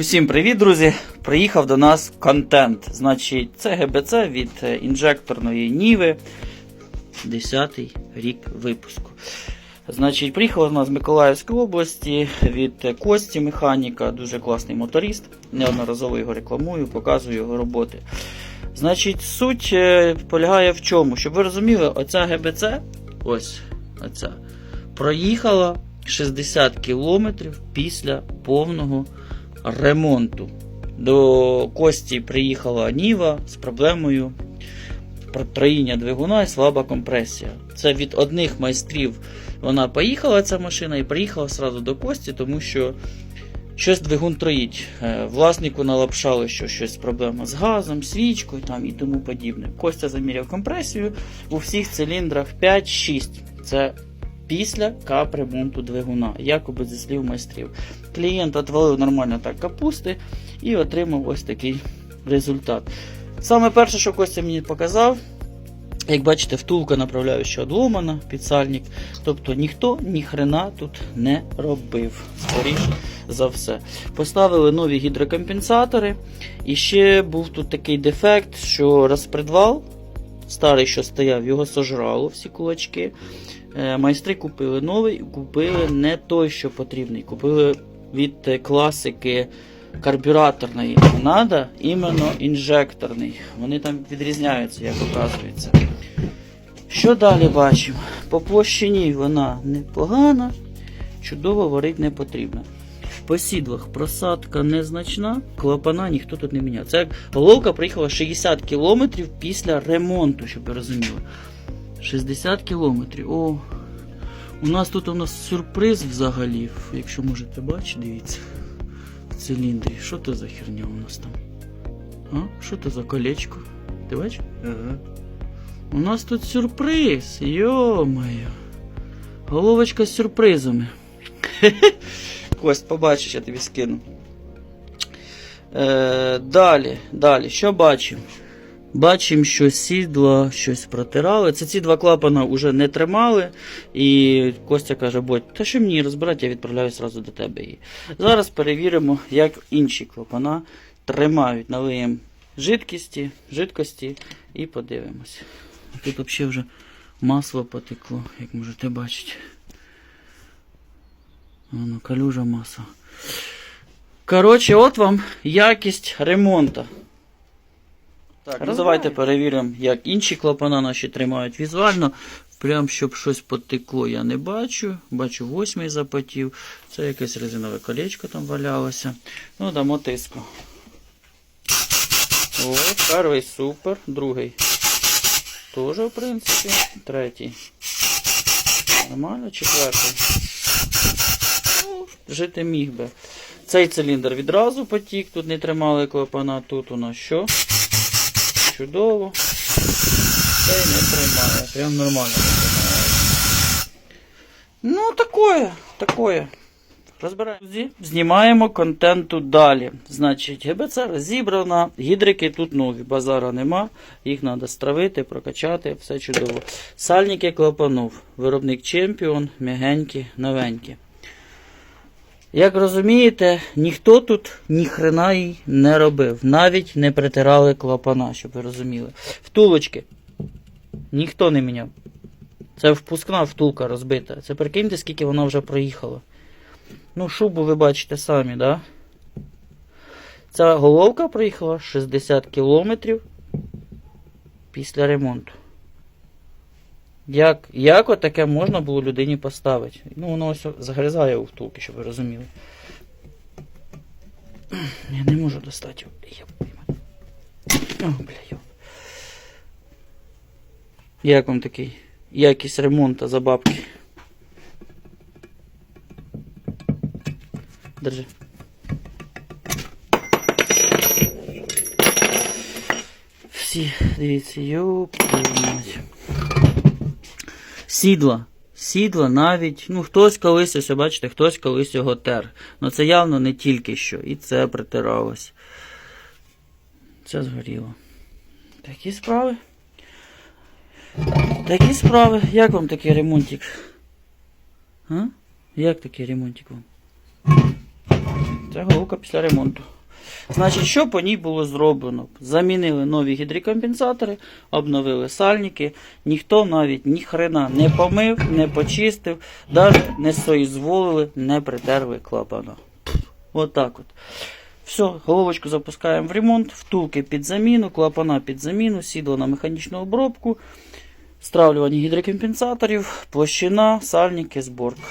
Усім привіт, друзі! Приїхав до нас контент. Значить, це ГБЦ від е, інжекторної Ніви. 10-й рік випуску. Значить, приїхав до нас з Миколаївської області від е, Кості механіка, дуже класний моторист. Неодноразово його рекламую, показую його роботи. Значить, суть е, полягає в чому? Щоб ви розуміли, оця ГБЦ, ось оця, проїхала 60 кілометрів після повного ремонту. До Кості приїхала Ніва з проблемою троїння двигуна і слаба компресія. Це від одних майстрів вона поїхала, ця машина, і приїхала одразу до Кості, тому що щось двигун троїть. Е, Власнику налапшали, що щось проблема з газом, свічкою там, і тому подібне. Костя заміряв компресію у всіх циліндрах 5-6. Це після капремонту двигуна, якоби зі слів майстрів. Клієнт отвалив нормально так капусти і отримав ось такий результат. Саме перше, що Костя мені показав, як бачите, втулка направляюча одломана, підсальник. Тобто ніхто ні хрена тут не робив. Скоріш за все. Поставили нові гідрокомпенсатори. І ще був тут такий дефект, що розпредвал, старий, що стояв, його сожрало всі кулачки. Е, Майстри купили новий, купили не той, що потрібний. Купили від е, класики карбюраторної. Надо іменно інжекторний. Вони там відрізняються, як оказується. Що далі бачимо? По площині вона непогана, чудово варить не потрібно. По сідлах просадка незначна, клапана ніхто тут не міняв. Це як головка приїхала 60 км після ремонту, щоб ви розуміли. 60 кілометрів. О, у нас тут у нас сюрприз взагалі. Якщо можете бачити, дивіться. В циліндрі. Що це за херня у нас там? А? Що це за колечко? Ти бачиш? Ага. У нас тут сюрприз. Йо-моє. Головочка з сюрпризами. Кость, побачиш, я тобі скину. Е, далі, далі, що бачимо? Бачимо, що сідла щось протирали. Це ці два клапана вже не тримали. І Костя каже, Бодь, та що мені розбирати, я відправляю зразу до тебе її. Зараз перевіримо, як інші клапана тримають. Налиємо жидкості, жидкості і подивимось. Тут взагалі вже масло потекло, як можете бачити. Воно, калюжа масла. Коротше, от вам якість ремонту. Так, ну давайте перевіримо, як інші клапана наші тримають візуально. Прям щоб щось потекло, я не бачу. Бачу восьмий запотів. Це якесь резинове колечко там валялося. Ну, дамо тиску. О, перший супер. Другий. Теж, в принципі. Третій. Нормально, четвертий. Жити міг би. Цей циліндр відразу потік, тут не тримали клапана, тут у нас що? Чудово. Цей не тримає. Прям нормально тримає. Ну, такое, такое. Розбираємо. Знімаємо контенту далі. Значить, ГБЦ розібрана, гідрики тут нові, базара нема. Їх треба стравити, прокачати, все чудово. Сальники клапанув. Виробник Чемпіон, м'ягенькі, новенькі. Як розумієте, ніхто тут ні хрена їй не робив. Навіть не притирали клапана, щоб ви розуміли. Втулочки. Ніхто не міняв. Це впускна втулка розбита. Це прикиньте, скільки вона вже проїхала. Ну, шубу ви бачите самі, да? Ця головка проїхала 60 кілометрів після ремонту. Як, як отаке можна було людині поставити? Ну, воно ось загризає у втулки, щоб ви розуміли. Я не можу достати. О, бля. Як вам такий? Якість ремонту за бабки? Держи. Всі, дивіться, йоп, мать. Сідла. Сідла навіть, ну хтось колись, ось бачите, хтось колись його тер. Ну це явно не тільки що. І це притиралось. Це згоріло. Такі справи. Такі справи. Як вам такий ремонтик? А? Як такий ремонтик вам? Це головка після ремонту. Значить, що по ній було зроблено? Замінили нові гідрокомпенсатори, обновили сальники. Ніхто навіть ні хрена не помив, не почистив, навіть не соізволили, не притерли клапана. Отак от. Все, головочку запускаємо в ремонт, втулки під заміну, клапана під заміну, сідло на механічну обробку, стравлювання гідрокомпенсаторів, площина, сальники, зборка.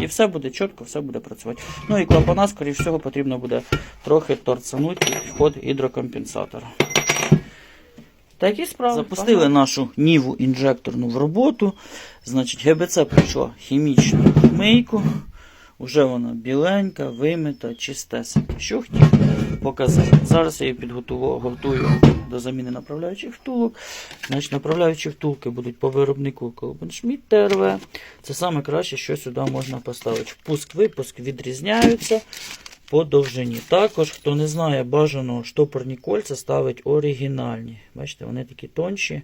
І все буде чітко, все буде працювати. Ну і клапана, скоріш всього, потрібно буде трохи торцанути ход гідрокомпенсатора. Такі справи. Запустили нашу ніву інжекторну в роботу. Значить, ГБЦ пройшла хімічну мийку. Уже вона біленька, вимита, чистесенька. Що хотів показати. Зараз я її підготував, готую до заміни направляючих втулок. Значить, направляючі втулки будуть по виробнику Колбеншміт ТРВ. Це саме краще, що сюди можна поставити. Впуск-випуск відрізняються по довжині. Також, хто не знає, бажано штопорні кольця ставить оригінальні. Бачите, вони такі тонші.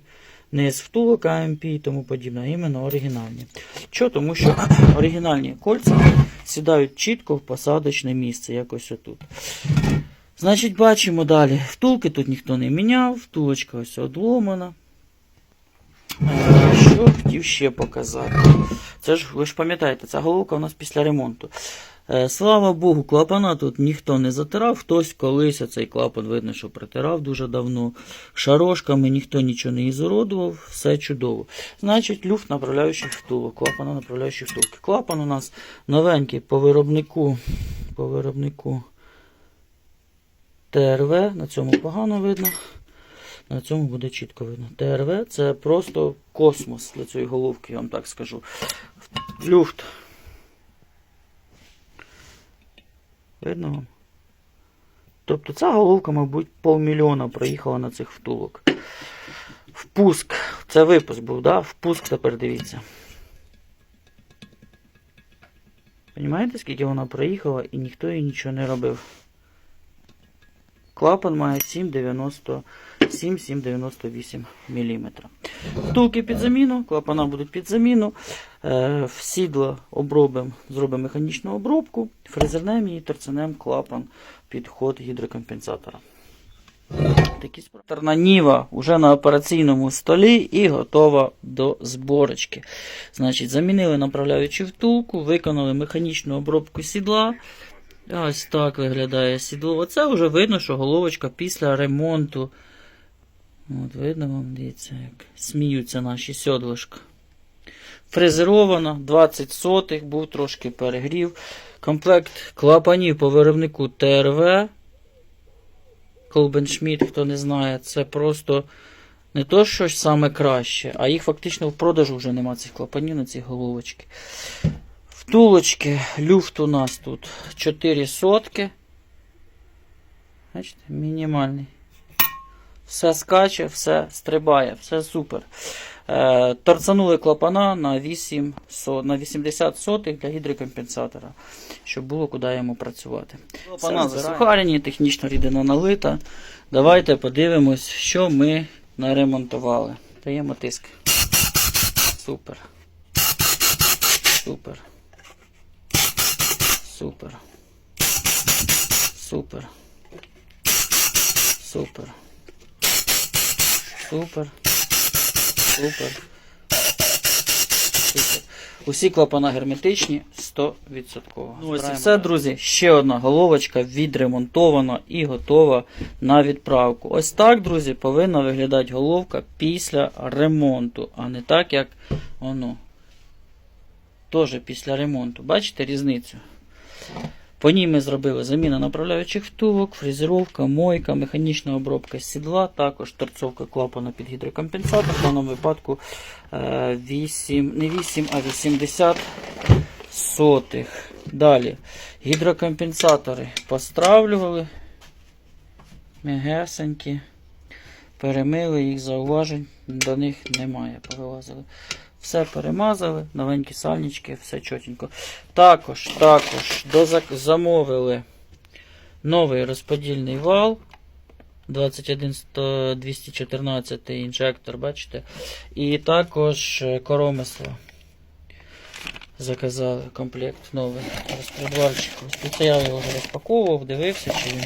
Не з втулок АМП і тому подібне, а іменно оригінальні. Чого? Тому що оригінальні кольця сідають чітко в посадочне місце, якось отут. Значить, бачимо далі. Втулки тут ніхто не міняв, втулочка ось одломана. Що хотів ще показати? Це ж, ви ж пам'ятаєте, ця головка у нас після ремонту. Е, Слава Богу, клапана тут ніхто не затирав. Хтось колись цей клапан видно, що протирав дуже давно. Шарошками ніхто нічого не ізуродував, все чудово. Значить, люфт направляючих втулок, клапана направляючі втулки. Клапан у нас новенький по виробнику. По виробнику ТРВ, на цьому погано видно. На цьому буде чітко видно. ТРВ це просто космос для цієї головки, я вам так скажу. Люфт. Видно? Тобто ця головка, мабуть, півмільйона проїхала на цих втулок. Впуск. Це випуск був, да? Впуск тепер дивіться. Понімаєте, скільки вона проїхала і ніхто їй нічого не робив. Клапан має 7,90 7,798 мм. Втулки під заміну, клапана будуть під заміну. Е, в сідло обробимо, зробимо механічну обробку, фрезернем і торценем клапан під ход гідрокомпенсатора. Такі. Ніва вже на операційному столі і готова до зборочки. Значить, замінили направляючу втулку, виконали механічну обробку сідла. Ось так виглядає сідло. Оце вже видно, що головочка після ремонту. От видно вам, дивіться, як сміються наші сьодлишка. Фрезерована, 20 сотих, був трошки перегрів. Комплект клапанів по виробнику ТРВ. Колбеншміт, хто не знає, це просто не то щось саме краще, а їх фактично в продажу вже нема цих клапанів на ці головочки. Втулочки, люфт у нас тут 4 сотки. Бачите, мінімальний. Все скаче, все стрибає, все супер. Е, торцанули клапана на 8, на 80 сотих для гідрокомпенсатора, щоб було куди йому працювати. Клапана засухарені, технічно рідина налита. Давайте подивимось, що ми наремонтували. Даємо тиск. Супер. Супер. Супер. Супер. Супер. Супер. Супер. Супер. Усі клапана герметичні 100%. Ну, ось і все, друзі. Ще одна головочка відремонтована і готова на відправку. Ось так, друзі, повинна виглядати головка після ремонту, а не так, як воно. Теж після ремонту. Бачите різницю? По ній ми зробили заміну направляючих втулок, фрезеровка, мойка, механічна обробка сідла, також торцовка клапана під гідрокомпенсатор. В даному випадку е, 8, не 8, а 80 сотих. Далі гідрокомпенсатори постравлювали. Мегесенькі. Перемили їх, зауважень до них немає. Повилазили. Все перемазали, новенькі сальнички, все чотенько. Також, також замовили новий розподільний вал. 214 інжектор, бачите. І також е, коромисло. заказали комплект новий розпредвальчик. Це я його розпаковував, дивився, чи він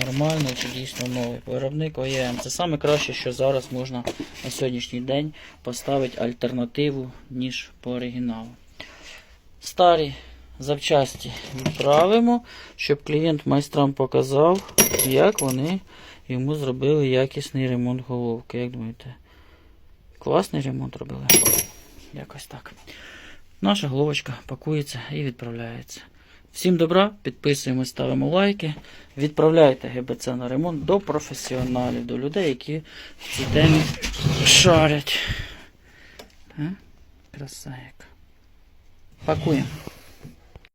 нормальний, чи дійсно новий. Виробник ОЄМ. Це саме краще, що зараз можна на сьогоднішній день поставити альтернативу, ніж по оригіналу. Старі запчасті відправимо, щоб клієнт майстрам показав, як вони йому зробили якісний ремонт головки. Як думаєте? Класний ремонт робили? Якось так. Наша головочка пакується і відправляється. Всім добра, підписуємось, ставимо лайки. Відправляйте ГБЦ на ремонт до професіоналів, до людей, які в цій темі шарять. А? Пакуємо.